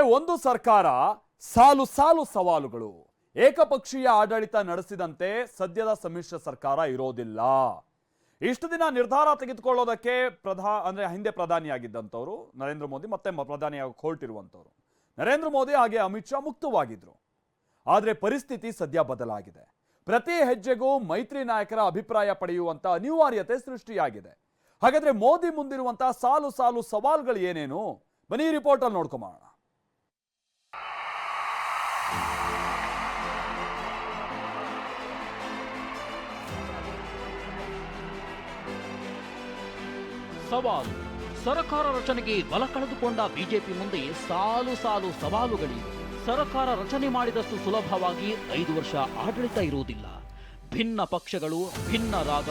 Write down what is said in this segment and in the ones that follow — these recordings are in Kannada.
ಒಂದು ಸರ್ಕಾರ ಸಾಲು ಸಾಲು ಸವಾಲುಗಳು. ಏಕಪಕ್ಷೀಯ ಆಡಳಿತ ನಡೆಸಿದಂತೆ ಸದ್ಯದ ಸಮ್ಮಿಶ್ರ ಸರ್ಕಾರ ಇರೋದಿಲ್ಲ. ಇಷ್ಟು ದಿನ ನಿರ್ಧಾರ ತೆಗೆದುಕೊಳ್ಳೋದಕ್ಕೆ ಪ್ರಧಾ ಅಂದ್ರೆ ಹಿಂದೆ ಪ್ರಧಾನಿಯಾಗಿದ್ದಂಥವ್ರು, ನರೇಂದ್ರ ಮೋದಿ ಮತ್ತೆ ಪ್ರಧಾನಿಯಾಗಿ ಹೊರಟಿರುವಂಥವ್ರು. ನರೇಂದ್ರ ಮೋದಿ ಹಾಗೆ ಅಮಿತ್ ಶಾ ಮುಕ್ತವಾಗಿದ್ರು. ಆದರೆ ಪರಿಸ್ಥಿತಿ ಸದ್ಯ ಬದಲಾಗಿದೆ. ಪ್ರತಿ ಹೆಜ್ಜೆಗೂ ಮೈತ್ರಿ ನಾಯಕರ ಅಭಿಪ್ರಾಯ ಪಡೆಯುವಂತ ಅನಿವಾರ್ಯತೆ ಸೃಷ್ಟಿಯಾಗಿದೆ. ಹಾಗಾದ್ರೆ ಮೋದಿ ಮುಂದಿರುವಂತಹ ಸಾಲು ಸಾಲು ಸವಾಲುಗಳು ಏನೇನು? ಬನ್ನಿ ರಿಪೋರ್ಟ್ ರಿಪೋರ್ಟಲ್ಲಿ ನೋಡ್ಕೊಂಬೋಣ ಸವಾಲು. ಸರ್ಕಾರ ರಚನೆಗೆ ಬಲ ಕಳೆದುಕೊಂಡ ಬಿಜೆಪಿ ಮುಂದೆ ಸಾಲು ಸಾಲು ಸವಾಲುಗಳಿವೆ. ಸರ್ಕಾರ ರಚನೆ ಮಾಡಿದಷ್ಟು ಸುಲಭವಾಗಿ ಐದು ವರ್ಷ ಆಡಳಿತ ಇರುವುದಿಲ್ಲ. ಭಿನ್ನ ಪಕ್ಷಗಳು, ಭಿನ್ನ ರಾಗ,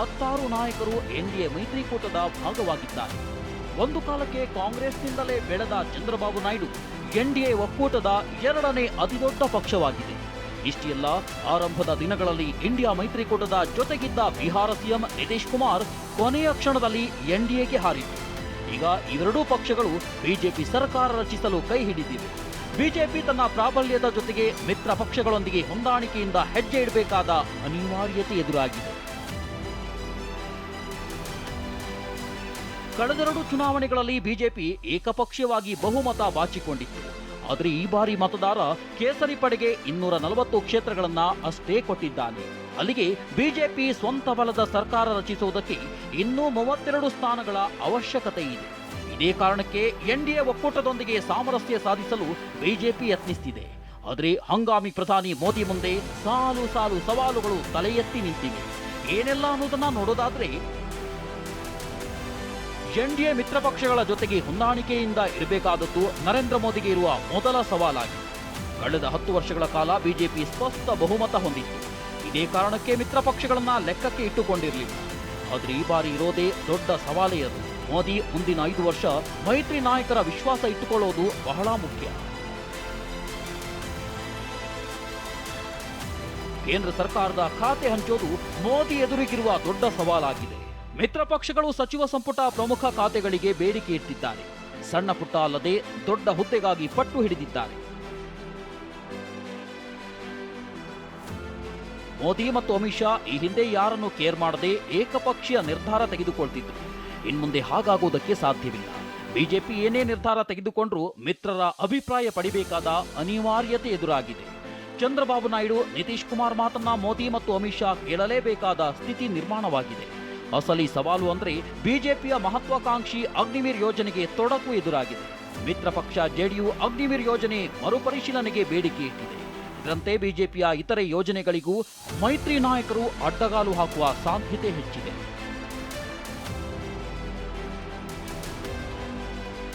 ಹತ್ತಾರು ನಾಯಕರು ಎನ್ಡಿಎ ಮೈತ್ರಿಕೂಟದ ಭಾಗವಾಗಿದ್ದಾರೆ. ಒಂದು ಕಾಲಕ್ಕೆ ಕಾಂಗ್ರೆಸ್ನಿಂದಲೇ ಬೆಳೆದ ಚಂದ್ರಬಾಬು ನಾಯ್ಡು ಎನ್ಡಿಎ ಒಕ್ಕೂಟದ ಎರಡನೇ ಅತಿದೊಡ್ಡ ಪಕ್ಷವಾಗಿದೆ. ಇಷ್ಟೆಲ್ಲ ಆರಂಭದ ದಿನಗಳಲ್ಲಿ ಇಂಡಿಯಾ ಮೈತ್ರಿಕೂಟದ ಜೊತೆಗಿದ್ದ ಬಿಹಾರ ಸಿಎಂ ನಿತೀಶ್ ಕುಮಾರ್ ಕೊನೆಯ ಕ್ಷಣದಲ್ಲಿ ಎನ್ಡಿಎಗೆ ಹಾರಿತು. ಈಗ ಇವೆರಡೂ ಪಕ್ಷಗಳು ಬಿಜೆಪಿ ಸರ್ಕಾರ ರಚಿಸಲು ಕೈ ಹಿಡಿದಿವೆ. ಬಿಜೆಪಿ ತನ್ನ ಪ್ರಾಬಲ್ಯದ ಜೊತೆಗೆ ಮಿತ್ರ ಪಕ್ಷಗಳೊಂದಿಗೆ ಹೊಂದಾಣಿಕೆಯಿಂದ ಹೆಜ್ಜೆ ಇಡಬೇಕಾದ ಅನಿವಾರ್ಯತೆ ಎದುರಾಗಿದೆ. ಕಳೆದೆರಡು ಚುನಾವಣೆಗಳಲ್ಲಿ ಬಿಜೆಪಿ ಏಕಪಕ್ಷೀಯವಾಗಿ ಬಹುಮತ ಬಾಚಿಕೊಂಡಿತ್ತು. ಆದರೆ ಈ ಬಾರಿ ಮತದಾರ ಕೇಸರಿ ಪಡೆಗೆ ಇನ್ನೂರ ನಲವತ್ತು ಕ್ಷೇತ್ರಗಳನ್ನ ಅಷ್ಟೇ ಕೊಟ್ಟಿದ್ದಾನೆ. ಅಲ್ಲಿಗೆ ಬಿಜೆಪಿ ಸ್ವಂತ ಬಲದ ಸರ್ಕಾರ ರಚಿಸುವುದಕ್ಕೆ ಇನ್ನೂ ಮೂವತ್ತೆರಡು ಸ್ಥಾನಗಳ ಅವಶ್ಯಕತೆ ಇದೆ. ಇದೇ ಕಾರಣಕ್ಕೆ ಎನ್ಡಿಎ ಒಕ್ಕೂಟದೊಂದಿಗೆ ಸಾಮರಸ್ಯ ಸಾಧಿಸಲು ಬಿಜೆಪಿ ಯತ್ನಿಸುತ್ತಿದೆ ಆದರೆ ಹಂಗಾಮಿ ಪ್ರಧಾನಿ ಮೋದಿ ಮುಂದೆ ಸಾಲು ಸಾಲು ಸವಾಲುಗಳು ತಲೆ ಎತ್ತಿ ನಿಂತಿವೆ. ಏನೆಲ್ಲ ಅನ್ನೋದನ್ನ ನೋಡೋದಾದ್ರೆ ಎನ್ಡಿಎ ಮಿತ್ರ ಪಕ್ಷಗಳ ಜೊತೆಗೆ ಹೊಂದಾಣಿಕೆಯಿಂದ ಇರಬೇಕಾದದ್ದು ನರೇಂದ್ರ ಮೋದಿಗೆ ಇರುವ ಮೊದಲ ಸವಾಲಾಗಿದೆ. ಕಳೆದ ಹತ್ತು ವರ್ಷಗಳ ಕಾಲ ಬಿಜೆಪಿ ಸ್ಪಷ್ಟ ಬಹುಮತ ಹೊಂದಿತ್ತು. ಇದೇ ಕಾರಣಕ್ಕೆ ಮಿತ್ರ ಪಕ್ಷಗಳನ್ನ ಲೆಕ್ಕಕ್ಕೆ ಇಟ್ಟುಕೊಂಡಿರಲಿಲ್ಲ. ಆದ್ರೆ ಈ ಬಾರಿ ಇರೋದೇ ದೊಡ್ಡ ಸವಾಲೇ ಅದು. ಮೋದಿ ಮುಂದಿನ ಐದು ವರ್ಷ ಮೈತ್ರಿ ನಾಯಕರ ವಿಶ್ವಾಸ ಇಟ್ಟುಕೊಳ್ಳೋದು ಬಹಳ ಮುಖ್ಯ. ಕೇಂದ್ರ ಸರ್ಕಾರದ ಖಾತೆ ಹಂಚೋದು ಮೋದಿ ಎದುರಿಗಿರುವ ದೊಡ್ಡ ಸವಾಲಾಗಿದೆ. ಮಿತ್ರ ಪಕ್ಷಗಳು ಸಚಿವ ಸಂಪುಟ ಪ್ರಮುಖ ಖಾತೆಗಳಿಗೆ ಬೇಡಿಕೆ ಇಟ್ಟಿದ್ದಾರೆ. ಸಣ್ಣ ಪುಟ್ಟ ಅಲ್ಲದೆ ದೊಡ್ಡ ಹುದ್ದೆಗಾಗಿ ಪಟ್ಟು ಹಿಡಿದಿದ್ದಾರೆ. ಮೋದಿ ಮತ್ತು ಅಮಿತ್ ಶಾ ಈ ಹಿಂದೆ ಯಾರನ್ನು ಕೇರ್ ಮಾಡದೆ ಏಕಪಕ್ಷೀಯ ನಿರ್ಧಾರ ತೆಗೆದುಕೊಳ್ತಿದ್ರು. ಇನ್ಮುಂದೆ ಹಾಗಾಗುವುದಕ್ಕೆ ಸಾಧ್ಯವಿಲ್ಲ. ಬಿಜೆಪಿ ಏನೇ ನಿರ್ಧಾರ ತೆಗೆದುಕೊಂಡರೂ ಮಿತ್ರರ ಅಭಿಪ್ರಾಯ ಪಡಿಬೇಕಾದ ಅನಿವಾರ್ಯತೆ ಎದುರಾಗಿದೆ. ಚಂದ್ರಬಾಬು ನಾಯ್ಡು ನಿತೀಶ್ ಕುಮಾರ್ ಮಾತನ್ನ ಮೋದಿ ಮತ್ತು ಅಮಿತ್ ಶಾ ಕೇಳಲೇಬೇಕಾದ ಸ್ಥಿತಿ ನಿರ್ಮಾಣವಾಗಿದೆ. ಅಸಲಿ ಸವಾಲು ಅಂದರೆ ಬಿಜೆಪಿಯ ಮಹತ್ವಾಕಾಂಕ್ಷಿ ಅಗ್ನಿವೀರ್ ಯೋಜನೆಗೆ ತೊಡಕು ಎದುರಾಗಿದೆ. ಮಿತ್ರ ಪಕ್ಷ ಜೆಡಿಯು ಅಗ್ನಿವೀರ್ ಯೋಜನೆ ಮರುಪರಿಶೀಲನೆಗೆ ಬೇಡಿಕೆ ಇಟ್ಟಿದೆ. ಇದರಂತೆ ಬಿಜೆಪಿಯ ಇತರೆ ಯೋಜನೆಗಳಿಗೂ ಮೈತ್ರಿ ನಾಯಕರು ಅಡ್ಡಗಾಲು ಹಾಕುವ ಸಾಧ್ಯತೆ ಹೆಚ್ಚಿದೆ.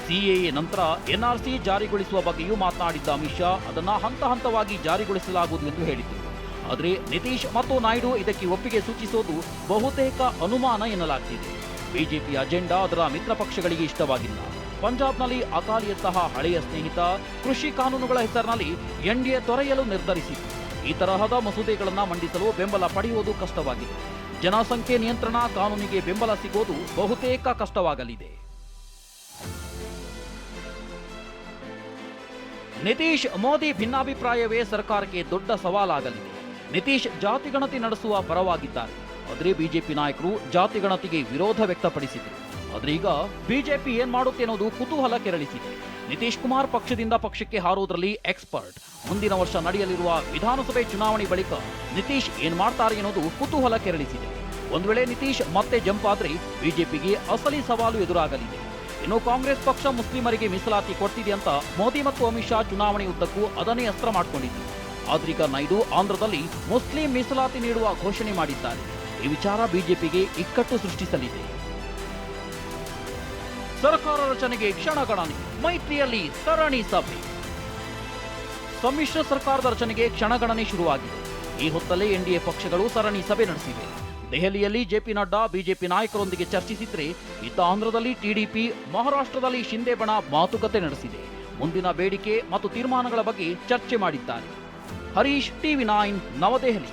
ಸಿಎಎ ನಂತರ ಎನ್ಆರ್ಸಿ ಜಾರಿಗೊಳಿಸುವ ಬಗ್ಗೆಯೂ ಮಾತನಾಡಿದ್ದ ಅಮಿತ್ ಶಾ, ಅದನ್ನು ಹಂತ ಹಂತವಾಗಿ ಜಾರಿಗೊಳಿಸಲಾಗುವುದು ಎಂದು ಹೇಳಿದರು. ಆದರೆ ನಿತೀಶ್ ಮತ್ತು ನಾಯ್ಡು ಇದಕ್ಕೆ ಒಪ್ಪಿಗೆ ಸೂಚಿಸೋದು ಬಹುತೇಕ ಅನುಮಾನ ಎನ್ನಲಾಗ್ತಿದೆ. ಬಿಜೆಪಿ ಅಜೆಂಡಾ ಅದರ ಮಿತ್ರ ಪಕ್ಷಗಳಿಗೆ ಇಷ್ಟವಾಗಿಲ್ಲ. ಪಂಜಾಬ್ನಲ್ಲಿ ಅಕಾಲಿಯಂತಹ ಹಳೆಯ ಸ್ನೇಹಿತ, ಕೃಷಿ ಕಾನೂನುಗಳ ಹೆಸರಿನಲ್ಲಿ ಎನ್ಡಿಎ ತೊರೆಯಲು ನಿರ್ಧರಿಸಿತು ಈ ತರಹದ ಮಸೂದೆಗಳನ್ನು ಮಂಡಿಸಲು ಬೆಂಬಲ ಪಡೆಯುವುದು ಕಷ್ಟವಾಗಿದೆ. ಜನಸಂಖ್ಯೆ ನಿಯಂತ್ರಣ ಕಾನೂನಿಗೆ ಬೆಂಬಲ ಸಿಗೋದು ಬಹುತೇಕ ಕಷ್ಟವಾಗಲಿದೆ. ನಿತೀಶ್ ಮೋದಿ ಭಿನ್ನಾಭಿಪ್ರಾಯವೇ ಸರ್ಕಾರಕ್ಕೆ ದೊಡ್ಡ ಸವಾಲಾಗಲಿದೆ. ನಿತೀಶ್ ಜಾತಿಗಣತಿ ನಡೆಸುವ ಪರವಾಗಿದ್ದಾರೆ. ಆದರೆ ಬಿಜೆಪಿ ನಾಯಕರು ಜಾತಿ ಗಣತಿಗೆ ವಿರೋಧ ವ್ಯಕ್ತಪಡಿಸಿದರು. ಆದರೆ ಈಗ ಬಿಜೆಪಿ ಏನ್ ಮಾಡುತ್ತೆ ಅನ್ನೋದು ಕುತೂಹಲ ಕೆರಳಿಸಿದೆ. ನಿತೀಶ್ ಕುಮಾರ್ ಪಕ್ಷದಿಂದ ಪಕ್ಷಕ್ಕೆ ಹಾರುವುದರಲ್ಲಿ ಎಕ್ಸ್ಪರ್ಟ್. ಮುಂದಿನ ವರ್ಷ ನಡೆಯಲಿರುವ ವಿಧಾನಸಭೆ ಚುನಾವಣೆ ಬಳಿಕ ನಿತೀಶ್ ಏನ್ ಮಾಡ್ತಾರೆ ಅನ್ನೋದು ಕುತೂಹಲ ಕೆರಳಿಸಿದೆ. ಒಂದು ವೇಳೆ ನಿತೀಶ್ ಮತ್ತೆ ಜಂಪ್ ಆದ್ರೆ ಬಿಜೆಪಿಗೆ ಅಸಲಿ ಸವಾಲು ಎದುರಾಗಲಿದೆ. ಇನ್ನು ಕಾಂಗ್ರೆಸ್ ಪಕ್ಷ ಮುಸ್ಲಿಮರಿಗೆ ಮೀಸಲಾತಿ ಕೊಡ್ತಿದೆ ಅಂತ ಮೋದಿ ಮತ್ತು ಅಮಿತ್ ಶಾ ಚುನಾವಣೆ ಉದ್ದಕ್ಕೂ ಅದನ್ನೇ ಅಸ್ತ್ರ ಮಾಡಿಕೊಂಡಿದ್ರು. ಆದ್ರೀಗ ನಾಯ್ಡು ಆಂಧ್ರದಲ್ಲಿ ಮುಸ್ಲಿಂ ಮೀಸಲಾತಿ ನೀಡುವ ಘೋಷಣೆ ಮಾಡಿದ್ದಾರೆ. ಈ ವಿಚಾರ ಬಿಜೆಪಿಗೆ ಇಕ್ಕಟ್ಟು ಸೃಷ್ಟಿಸಲಿದೆ. ಸರ್ಕಾರ ರಚನೆಗೆ ಕ್ಷಣಗಣನೆ ಮೈತ್ರಿಯಲ್ಲಿ ಸರಣಿ ಸಭೆ. ಸಮ್ಮಿಶ್ರ ಸರ್ಕಾರದ ರಚನೆಗೆ ಕ್ಷಣಗಣನೆ ಶುರುವಾಗಿದೆ. ಈ ಹೊತ್ತಲ್ಲೇ ಎನ್ಡಿಎ ಪಕ್ಷಗಳು ಸರಣಿ ಸಭೆ ನಡೆಸಿವೆ. ದೆಹಲಿಯಲ್ಲಿ ಜೆಪಿ ನಡ್ಡಾ ಬಿಜೆಪಿ ನಾಯಕರೊಂದಿಗೆ ಚರ್ಚಿಸಿದ್ರೆ ಇತ್ತ ಆಂಧ್ರದಲ್ಲಿ ಟಿಡಿಪಿ ಮಹಾರಾಷ್ಟ್ರದಲ್ಲಿ ಶಿಂದೆ ಮಾತುಕತೆ ನಡೆಸಿದೆ. ಮುಂದಿನ ಬೇಡಿಕೆ ಮತ್ತು ತೀರ್ಮಾನಗಳ ಬಗ್ಗೆ ಚರ್ಚೆ ಮಾಡಿದ್ದಾರೆ. ಹರೀಶ್ ಟಿವಿ ನೈನ್ ನವದೆಹಲಿ